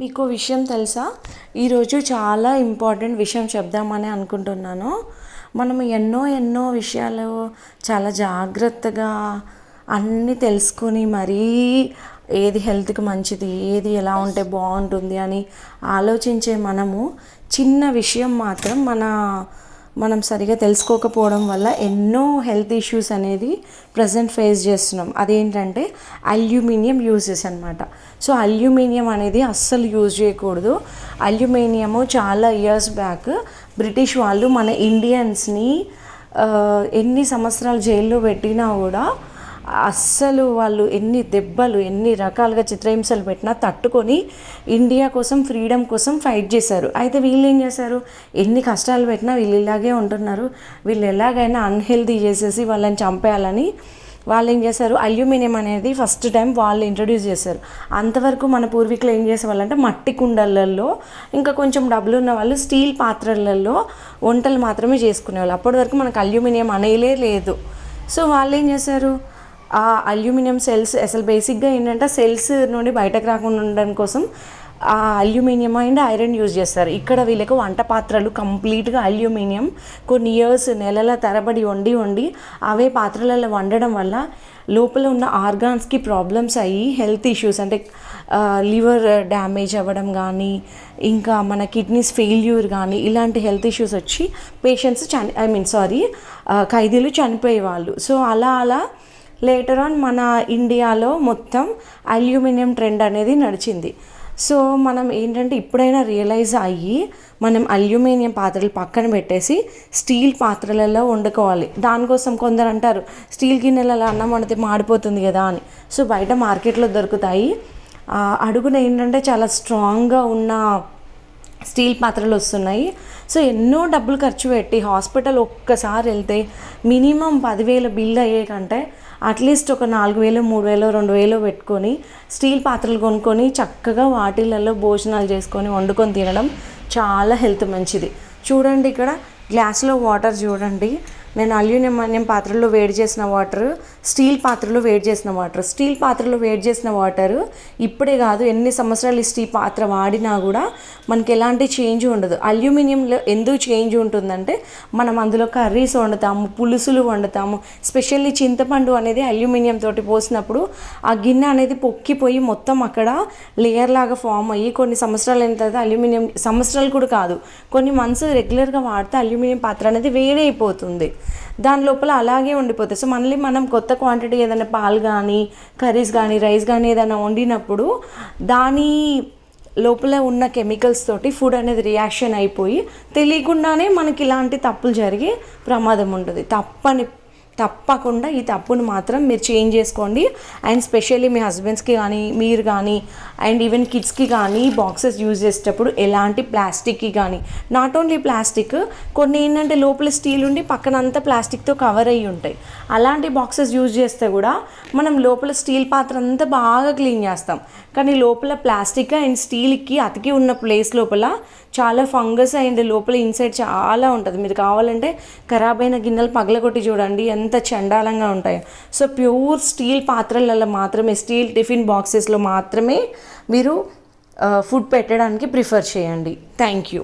మీకు విషయం తెలుసా? ఈరోజు చాలా ఇంపార్టెంట్ విషయం చెప్దామని అనుకుంటున్నాను. మనం ఎన్నో ఎన్నో విషయాలు చాలా జాగ్రత్తగా అన్నీ తెలుసుకొని మరీ ఏది హెల్త్కి మంచిది ఏది ఎలా ఉంటే బాగుంటుంది అని ఆలోచించే మనము చిన్న విషయం మాత్రం మన మనం సరిగా తెలుసుకోకపోవడం వల్ల ఎన్నో హెల్త్ ఇష్యూస్ అనేది ప్రజెంట్ ఫేస్ చేస్తున్నాం. అదేంటంటే అల్యూమినియం యూజెస్ అనమాట సో అల్యూమినియం అనేది అస్సలు యూజ్ చేయకూడదు. అల్యూమినియము చాలా ఇయర్స్ బ్యాక్ బ్రిటిష్ వాళ్ళు మన ఇండియన్స్ని ఎన్ని సంవత్సరాలు జైల్లో పెట్టినా కూడా అస్సలు వాళ్ళు ఎన్ని దెబ్బలు ఎన్ని రకాలుగా చిత్రహింసలు పెట్టినా తట్టుకొని ఇండియా కోసం ఫ్రీడమ్ కోసం ఫైట్ చేశారు. అయితే వీళ్ళు ఏం చేశారు? ఎన్ని కష్టాలు పెట్టినా వీళ్ళు ఇలాగే ఉంటున్నారు. వీళ్ళు ఎలాగైనా అన్హెల్దీ చేసేసి వాళ్ళని చంపేయాలని వాళ్ళు ఏం చేశారు? అల్యూమినియం అనేది ఫస్ట్ టైం వాళ్ళు ఇంట్రడ్యూస్ చేశారు. అంతవరకు మన పూర్వీకులు ఏం చేసేవాళ్ళంటే మట్టి కుండలలో ఇంకా కొంచెం డబ్బులు ఉన్న వాళ్ళు స్టీల్ పాత్రలలో వంటలు మాత్రమే చేసుకునేవాళ్ళు. అప్పటి వరకు మనకు అల్యూమినియం అనేలే లేదు. సో వాళ్ళు ఏం చేశారు? ఆ అల్యూమినియం సెల్స్ అసలు బేసిక్గా ఏంటంటే సెల్స్ నుండి బయటకు రాకుండా ఉండడం కోసం ఆ అల్యూమినియం అండ్ ఐరన్ యూజ్ చేస్తారు. ఇక్కడ వీళ్ళకు వంట పాత్రలు కంప్లీట్గా అల్యూమినియం కొన్ని ఇయర్స్ నెలల తరబడి వండి వండి అవే పాత్రలలో వండడం వల్ల లోపల ఉన్న ఆర్గాన్స్కి ప్రాబ్లమ్స్ అయ్యి హెల్త్ ఇష్యూస్ అంటే లివర్ డ్యామేజ్ అవ్వడం కానీ ఇంకా మన కిడ్నీస్ ఫెయిల్యూర్ కానీ ఇలాంటి హెల్త్ ఇష్యూస్ వచ్చి పేషెంట్స్ చని ఐ మీన్ సారీ ఖైదీలు చనిపోయేవాళ్ళు. సో అలా అలా లేటర్ ఆన్ మన ఇండియాలో మొత్తం అల్యూమినియం ట్రెండ్ అనేది నడిచింది. సో మనం ఏంటంటే ఇప్పుడైనా రియలైజ్ అయ్యి మనం అల్యూమినియం పాత్రలు పక్కన పెట్టేసి స్టీల్ పాత్రలలో వండుకోవాలి. దానికోసం కొందరు అంటారు స్టీల్ గిన్నెలలో అన్నం వండితే మాడిపోతుంది కదా అని. సో బయట మార్కెట్లో దొరుకుతాయి. అడుగున ఏంటంటే చాలా స్ట్రాంగ్గా ఉన్న స్టీల్ పాత్రలు వస్తున్నాయి. సో ఎన్నో డబ్బులు ఖర్చు పెట్టి హాస్పిటల్ ఒక్కసారి వెళ్తే మినిమం పదివేల బిల్ అయ్యే కంటే అట్లీస్ట్ ఒక నాలుగు వేలు మూడు వేలు రెండు వేలు పెట్టుకొని స్టీల్ పాత్రలు కొనుక్కొని చక్కగా వాటిలలో భోజనాలు చేసుకొని వండుకొని తినడం చాలా హెల్త్ మంచిది. చూడండి ఇక్కడ గ్లాస్లో వాటర్ చూడండి. నేను అల్యూమినియం పాత్రలో వేడి చేసిన వాటర్ స్టీల్ పాత్రలో వేడి చేసిన వాటర్. స్టీల్ పాత్రలో వేడి చేసిన వాటర్ ఇప్పుడే కాదు ఎన్ని సంవత్సరాలు ఈ స్టీల్ పాత్ర వాడినా కూడా మనకి ఎలాంటి చేంజ్ ఉండదు. అల్యూమినియంలో ఎందుకు చేంజ్ ఉంటుందంటే మనం అందులో కర్రీస్ వండుతాము పులుసులు వండుతాము. స్పెషల్లీ చింతపండు అనేది అల్యూమినియం తోటి పోసినప్పుడు ఆ గిన్నె అనేది పొక్కిపోయి మొత్తం అక్కడ లేయర్ లాగా ఫామ్ అయ్యి కొన్ని సంవత్సరాలు అయిన తర్వాత అల్యూమినియం సంవత్సరాలు కూడా కాదు కొన్ని మంత్స్ రెగ్యులర్గా వాడితే అల్యూమినియం పాత్ర అనేది వేడైపోతుంది. దాని లోపల అలాగే ఉండిపోతుంది సో మళ్ళీ మనం కొత్త క్వాంటిటీ ఏదైనా పాలు కానీ కర్రీస్ కానీ రైస్ కానీ ఏదైనా వండినప్పుడు దాని లోపల ఉన్న కెమికల్స్ తోటి ఫుడ్ అనేది రియాక్షన్ అయిపోయి తెలియకుండానే మనకి ఇలాంటి తప్పులు జరిగే ప్రమాదం ఉంటుంది. తప్పని తప్పకుండా ఈ తప్పును మాత్రం మీరు చేంజ్ చేసుకోండి. అండ్ స్పెషల్లీ మీ హస్బెండ్స్కి కానీ మీరు కానీ అండ్ ఈవెన్ కిడ్స్కి కానీ బాక్సెస్ యూజ్ చేసేటప్పుడు ఎలాంటి ప్లాస్టిక్కి కానీ నాట్ ఓన్లీ ప్లాస్టిక్ కొన్ని ఏంటంటే లోపల స్టీల్ ఉండి పక్కన అంతా ప్లాస్టిక్తో కవర్ అయ్యి ఉంటాయి. అలాంటి బాక్సెస్ యూజ్ చేస్తే కూడా మనం లోపల స్టీల్ పాత్ర అంతా బాగా క్లీన్ చేస్తాం. కానీ లోపల ప్లాస్టిక్ అండ్ స్టీల్కి అతికి ఉన్న ప్లేస్ లోపల చాలా ఫంగస్ అండ్ లోపల ఇన్సైడ్ చాలా ఉంటుంది. మీరు కావాలంటే ఖరాబ్ అయిన గిన్నెలు పగలగొట్టి చూడండి ఎంత చండాలంగా ఉంటాయో. సో ప్యూర్ స్టీల్ పాత్రలలో మాత్రమే స్టీల్ టిఫిన్ బాక్సెస్లో మాత్రమే మీరు ఫుడ్ పెట్టడానికి ప్రిఫర్ చేయండి. Thank you.